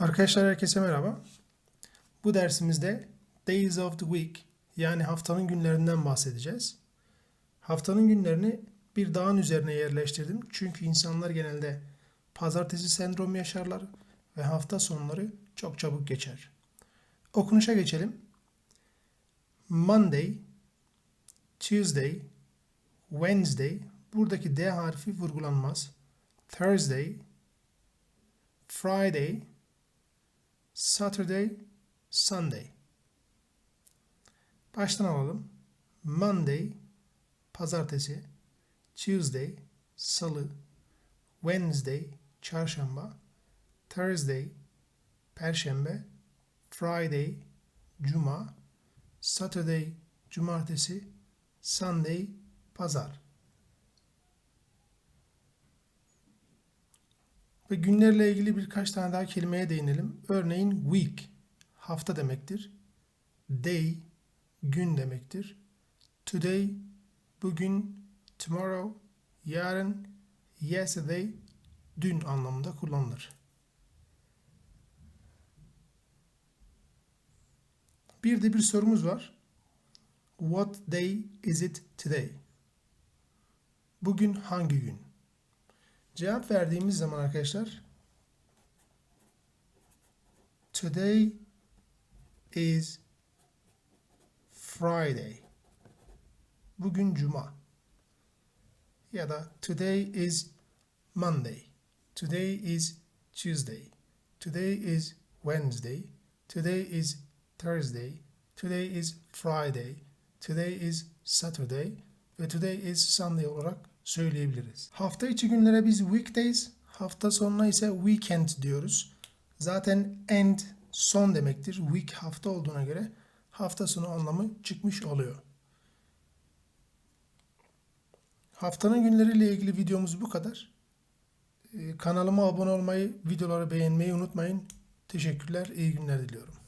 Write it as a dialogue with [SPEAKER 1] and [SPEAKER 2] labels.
[SPEAKER 1] Arkadaşlar herkese merhaba. Bu dersimizde Days of the Week yani haftanın günlerinden bahsedeceğiz. Haftanın günlerini bir dağın üzerine yerleştirdim. Çünkü insanlar genelde pazartesi sendromu yaşarlar ve hafta sonları çok çabuk geçer. Okunuşa geçelim. Monday, Tuesday, Wednesday, buradaki D harfi vurgulanmaz. Thursday, Friday, Saturday, Sunday. Baştan alalım. Monday, pazartesi, Tuesday, salı, Wednesday, çarşamba, Thursday, perşembe, Friday, cuma, Saturday, cumartesi, Sunday, pazar. Ve günlerle ilgili birkaç tane daha kelimeye değinelim. Örneğin week hafta demektir. Day gün demektir. Today bugün, tomorrow yarın, yesterday dün anlamında kullanılır. Bir de bir sorumuz var. What day is it today? Bugün hangi gün? Cevap verdiğimiz zaman arkadaşlar Today is Friday. Bugün cuma. Ya da today is Monday. Today is Tuesday. Today is Wednesday. Today is Thursday. Today is Friday. Today is Saturday ve today is Sunday olarak söyleyebiliriz. Hafta içi günlere biz weekdays, hafta sonuna ise weekend diyoruz. Zaten end son demektir. Week hafta olduğuna göre hafta sonu anlamı çıkmış oluyor. Haftanın günleriyle ilgili videomuz bu kadar. Ee, Kanalıma abone olmayı, videoları beğenmeyi unutmayın. Teşekkürler, iyi günler diliyorum.